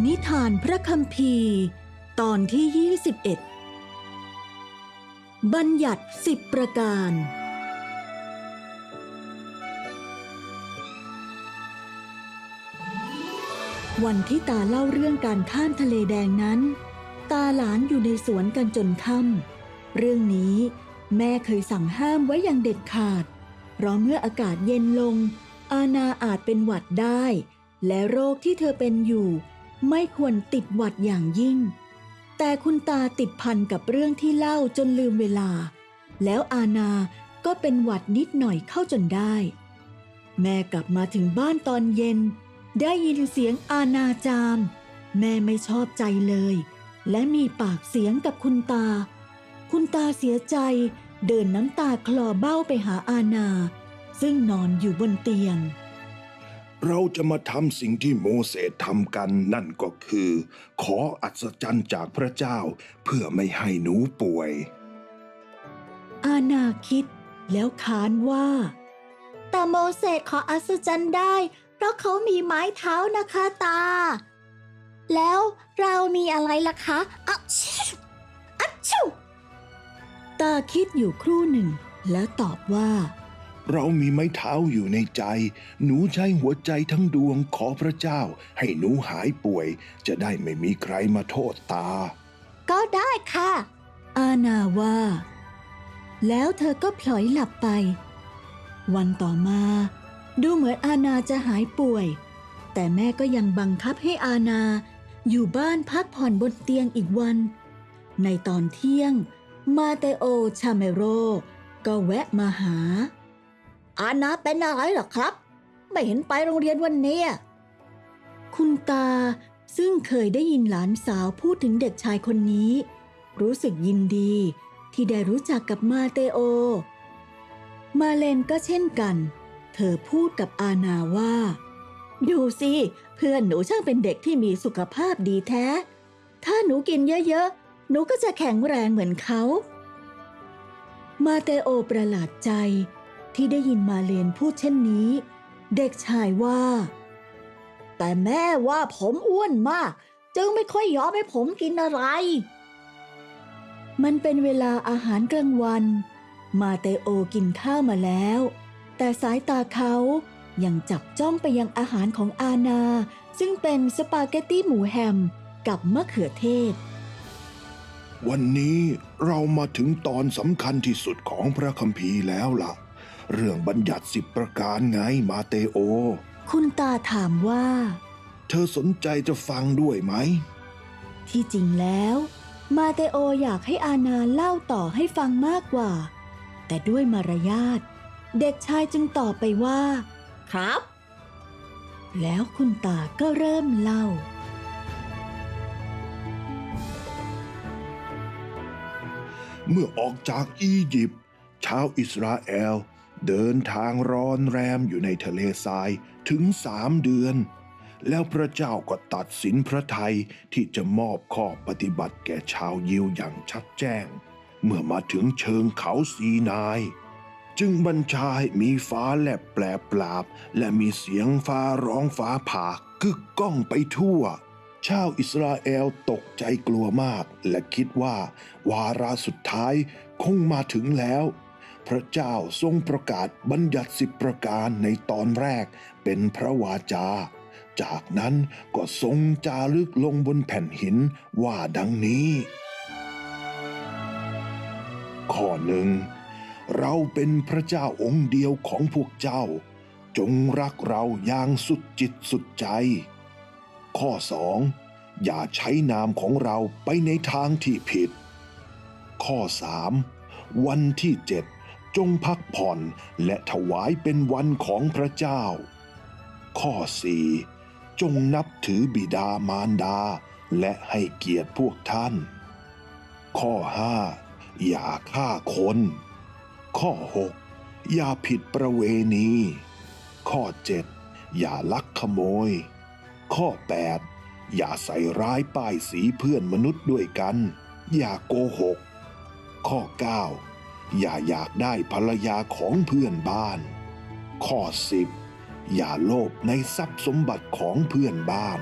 นิทานพระคัมภีร์ ตอนที่ 21 บัญญัติสิบประการ วันที่ตาเล่าเรื่องการข้ามทะเลแดงนั้น ตาหลานอยู่ในสวนกันจนค่ำเรื่องนี้แม่เคยสั่งห้ามไว้อย่างเด็ดขาด เพราะเมื่ออากาศเย็นลง อาณาอาจเป็นหวัดได้ และโรคที่เธอเป็นอยู่ ไม่ควรติดหวัดอย่างยิ่ง แต่คุณตาติดพันกับเรื่องที่เล่าจนลืมเวลา แล้วอาณาก็เป็นหวัดนิดหน่อยเข้าจนได้ แม่กลับมาถึงบ้านตอนเย็น ได้ยินเสียงอาณาจาม แม่ไม่ชอบใจเลย และมีปากเสียงกับคุณตา คุณตาเสียใจเดินน้ำตาคลอเบ้าไปหาอาณา ซึ่งนอนอยู่บนเตียง เราจะมาทำสิ่งที่โมเสสทำกันนั่นก็คือ ขออัศจรรย์จากพระเจ้าเพื่อไม่ให้หนูป่วย อาณาคิดแล้วค้านว่า แต่โมเสสขออัศจรรย์ได้ เพราะเขามีไม้เท้านะคะตา แล้วเรามีอะไรล่ะคะอัชอัชูตาคิดอยู่ครู่หนึ่ง แล้วตอบว่า เรามีไม้เท้าอยู่ในใจ หนูใช้หัวใจทั้งดวงขอพระเจ้า ให้หนูหายป่วย จะได้ไม่มีใครมาโทษตา ก็ได้ค่ะ อาณาว่า แล้วเธอก็พลอยหลับไป วันต่อมา ดูเหมือนอาณาจะหายป่วย แต่แม่ก็ยังบังคับให้อาณาอยู่บ้านพักผ่อนบนเตียงอีกวัน ในตอนเที่ยง มาเตโอชาเมโร ก็แวะมาหา อาณาเป็นอะไรหรอครับ ไม่เห็นไปโรงเรียนวันนี้ คุณตาซึ่งเคยได้ยินหลานสาวพูดถึงเด็กชายคนนี้ รู้สึกยินดีที่ได้รู้จักกับมาเตโอ มาเลนก็เช่นกัน เธอพูดกับอาณาว่า ดูสิ เพื่อนหนูช่างเป็นเด็กที่มีสุขภาพดีแท้ ถ้าหนูกินเยอะๆ หนูก็จะแข็งแรงเหมือนเขา มาเตโอประหลาดใจ ที่ได้ยินมาเลนพูดเช่นนี้ เด็กชายว่า แต่แม่ว่าผมอ้วนมาก จึงไม่ค่อยยอมให้ผมกินอะไร มันเป็นเวลาอาหารกลางวัน มาเตโอกินข้าวมาแล้ว แต่สายตาเขายังจับจ้องไปยังอาหารของอาณาซึ่งเป็นสปาเกตตี้หมูแฮมกับมะเขือเทศ วันนี้เรามาถึงตอนสำคัญที่สุดของพระคัมภีร์แล้วล่ะ เรื่องบัญญัติสิบประการไงมาเตโอ คุณตาถามว่า เธอสนใจจะฟังด้วยไหม ที่จริงแล้ว มาเตโออยากให้อาณาเล่าต่อให้ฟังมากกว่า แต่ด้วยมารยาทเด็กชายจึงตอบไปว่า ครับ แล้วคุณตาก็เริ่มเล่าเมื่อออกจากอียิปต์ชาวอิสราเอล เดินทางร้อนแรมอยู่ในทะเลทรายถึงสามเดือน แล้วพระเจ้าก็ตัดสินพระทัยที่จะมอบข้อปฏิบัติแก่ชาวยิวอย่างชัดแจ้ง เมื่อมาถึงเชิงเขาซีนาย จึงบัญชาให้มีฟ้าแลบแปลปราบ และมีเสียงฟ้าร้องฟ้าผ่ากึกก้องไปทั่วชาวอิสราเอลตกใจกลัวมาก และคิดว่า วาระสุดท้ายคงมาถึงแล้ว พระเจ้าทรงประกาศบัญญัติสิบประการในตอนแรกเป็นพระวาจา จากนั้นก็ทรงจารึกลงบนแผ่นหินว่าดังนี้ ข้อหนึ่งเราเป็นพระเจ้าองค์เดียวของพวกเจ้า จงรักเราอย่างสุดจิตสุดใจ ข้อสองอย่าใช้นามของเราไปในทางที่ผิด ข้อสามวันที่เจ็ด จงพักผ่อนและถวายเป็นวันของพระเจ้า ข้อสี่จงนับถือบิดามารดา และให้เกียรติพวกท่าน ข้อห้าอย่าฆ่าคน ข้อหกอย่าผิดประเวณี ข้อเจ็ดอย่าลักขโมย ข้อ 8 อย่าใส่ร้ายป้ายสีเพื่อนมนุษย์ด้วยกัน อย่าโกหก ข้อ 9 อย่าอยากได้ภรรยาของเพื่อนบ้าน ข้อ 10 อย่าโลภในทรัพย์สมบัติของเพื่อนบ้าน